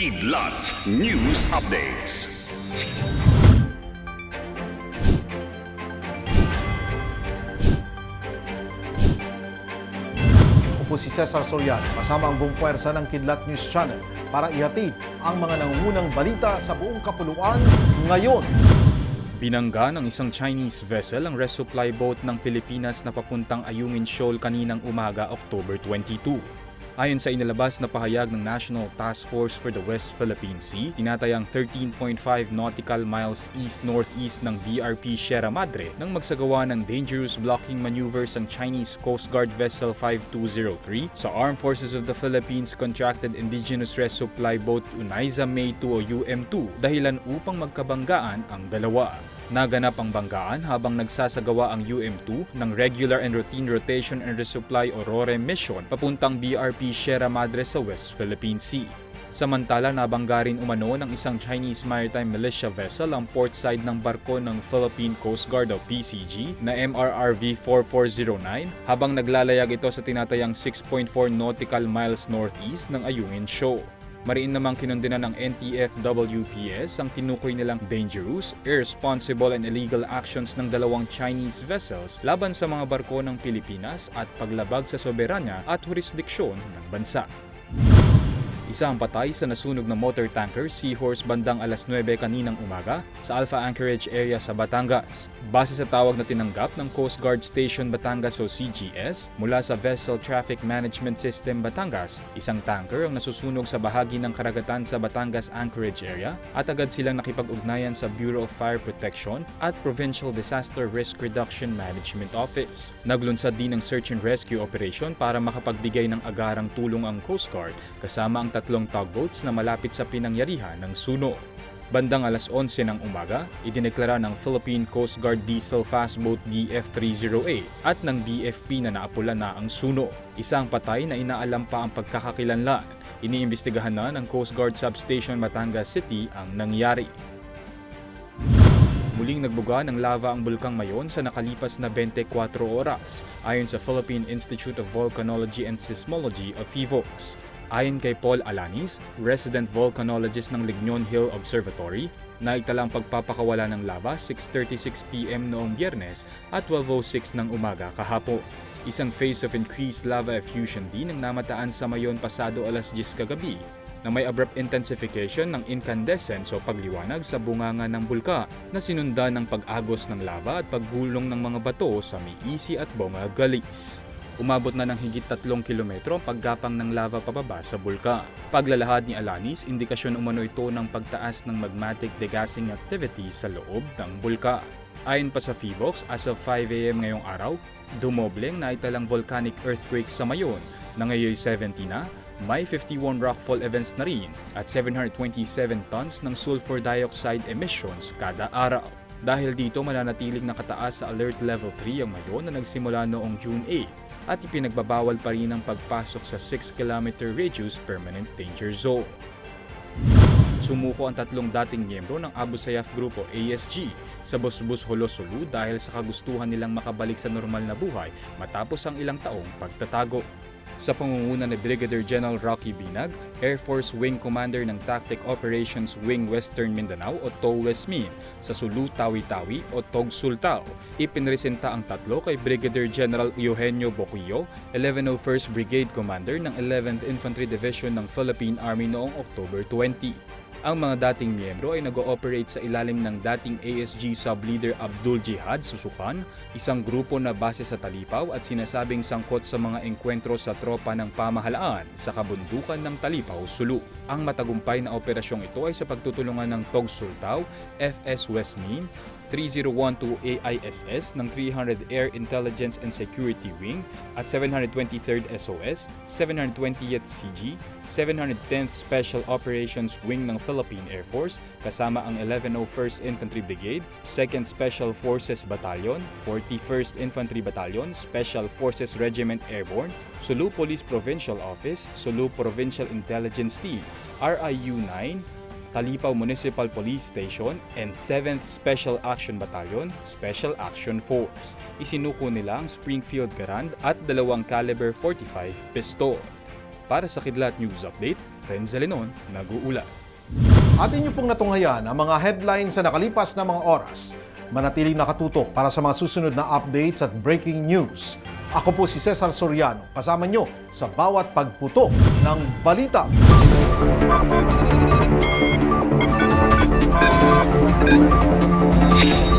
Kidlat News Updates. Ako po si Cesar Soriano kasama ang buong puwersa ng Kidlat News Channel para ihatid ang mga nangungunang balita sa buong kapuluan ngayon. Binangga ng isang Chinese vessel ang resupply boat ng Pilipinas na papuntang Ayungin Shoal kaninang umaga, October 22. Ayon sa inilabas na pahayag ng National Task Force for the West Philippine Sea, tinatayang 13.5 nautical miles east-northeast ng BRP Sierra Madre nang magsagawa ng dangerous blocking maneuvers ang Chinese Coast Guard Vessel 5203 sa Armed Forces of the Philippines Contracted Indigenous Resupply Boat Unaiza May 2 o UM2 dahilan upang magkabanggaan ang dalawa. Naganap ang banggaan habang nagsasagawa ang UM2 ng Regular and Routine Rotation and Resupply o RORE mission papuntang BRP Sierra Madre sa West Philippine Sea. Samantala, nabangga rin umano ng isang Chinese maritime militia vessel ang port side ng barko ng Philippine Coast Guard o PCG na MRRV 4409 habang naglalayag ito sa tinatayang 6.4 nautical miles northeast ng Ayungin Shoal. Mariin namang kinundinan ng NTF-WPS ang tinukoy nilang dangerous, irresponsible and illegal actions ng dalawang Chinese vessels laban sa mga barko ng Pilipinas at paglabag sa soberanya at jurisdiksyon ng bansa. Isa ang patay sa nasunog na motor tanker Seahorse bandang alas 9 kaninang umaga sa Alpha Anchorage area sa Batangas. Base sa tawag na tinanggap ng Coast Guard Station Batangas o CGS mula sa Vessel Traffic Management System Batangas, isang tanker ang nasusunog sa bahagi ng karagatan sa Batangas Anchorage area at agad silang nakipag-ugnayan sa Bureau of Fire Protection at Provincial Disaster Risk Reduction Management Office. Naglunsad din ng search and rescue operation para makapagbigay ng agarang tulong ang Coast Guard kasama ang tatlong tugboats na malapit sa pinangyarihan ng suno. Bandang alas 11 ng umaga, idineklara ng Philippine Coast Guard Diesel Fast Boat DF-30A at ng DFP na naapula na ang suno. Isang patay na inaalam pa ang pagkakakilanlan. Iniimbestigahan na ng Coast Guard Substation Batangas City ang nangyari. Muling nagbuga ng lava ang bulkang Mayon sa nakalipas na 24 oras, ayon sa Philippine Institute of Volcanology and Seismology o PHIVOLCS. Ayon kay Paul Alanis, resident volcanologist ng Lignon Hill Observatory, naitalang pagpapakawala ng lava 6.36pm noong biyernes at 12.06 ng umaga kahapon. Isang phase of increased lava effusion din ang namataan sa Mayon pasado alas 10 kagabi na may abrupt intensification ng incandescence o pagliwanag sa bunganga ng bulka na sinundan ng pag-agos ng lava at paggulong ng mga bato sa Miisi at Bonga Galis. Umabot na ng higit 3 kilometro ang paggapang ng lava pababa sa bulka. Paglalahad ni Alanis, indikasyon umano ito ng pagtaas ng magmatic degassing activity sa loob ng bulka. Ayon pa sa PHIVOX, as of 5 a.m. ngayong araw, dumobleng na italang volcanic earthquake sa Mayon na ngayon 70 na, may 51 rockfall events na rin at 727 tons ng sulfur dioxide emissions kada araw. Dahil dito mananatiling nakataas sa Alert Level 3 ang Mayon na nagsimula noong June 8 at ipinagbabawal pa rin ang pagpasok sa 6 km radius permanent danger zone. Sumuko ang tatlong dating miyembro ng Abu Sayyaf Group o ASG sa Busbus Holosulu dahil sa kagustuhan nilang makabalik sa normal na buhay matapos ang ilang taong pagtatago. Sa pangunguna ni Brigadier General Rocky Binag, Air Force Wing Commander ng Tactic Operations Wing Western Mindanao o TOWESMIN sa Sulu Tawi-Tawi o Tog Sultao, ipinresenta ang tatlo kay Brigadier General Eugenio Boquillo, 1101st Brigade Commander ng 11th Infantry Division ng Philippine Army noong October 20. Ang mga dating miyembro ay nag-ooperate sa ilalim ng dating ASG sub-leader Abdul Jihad Susukan, isang grupo na base sa Talipaw at sinasabing sangkot sa mga engkwentro sa tropa ng pamahalaan sa kabundukan ng Talipaw, Sulu. Ang matagumpay na operasyong ito ay sa pagtutulungan ng Tog Sultaw, FS Westmin, 3012 AISS ng 300 Air Intelligence and Security Wing at 723rd SOS, 720th CG, 710th Special Operations Wing ng Philippine Air Force kasama ang 1101st Infantry Brigade, 2nd Special Forces Battalion, 41st Infantry Battalion, Special Forces Regiment Airborne, Sulu Police Provincial Office, Sulu Provincial Intelligence Team, RIU-9, Talipaw Municipal Police Station, and 7th Special Action Battalion, Special Action Force. Isinuko nila ang Springfield Garand at dalawang caliber 45 pistol. Para sa Kidlat News Update, Renza Lenon, nag-uula. At inyo pong natunghayan ang mga headlines sa nakalipas na mga oras. Manatiling nakatutok para sa mga susunod na updates at breaking news. Ako po si Cesar Soriano, kasama nyo sa bawat pagputok ng balita. you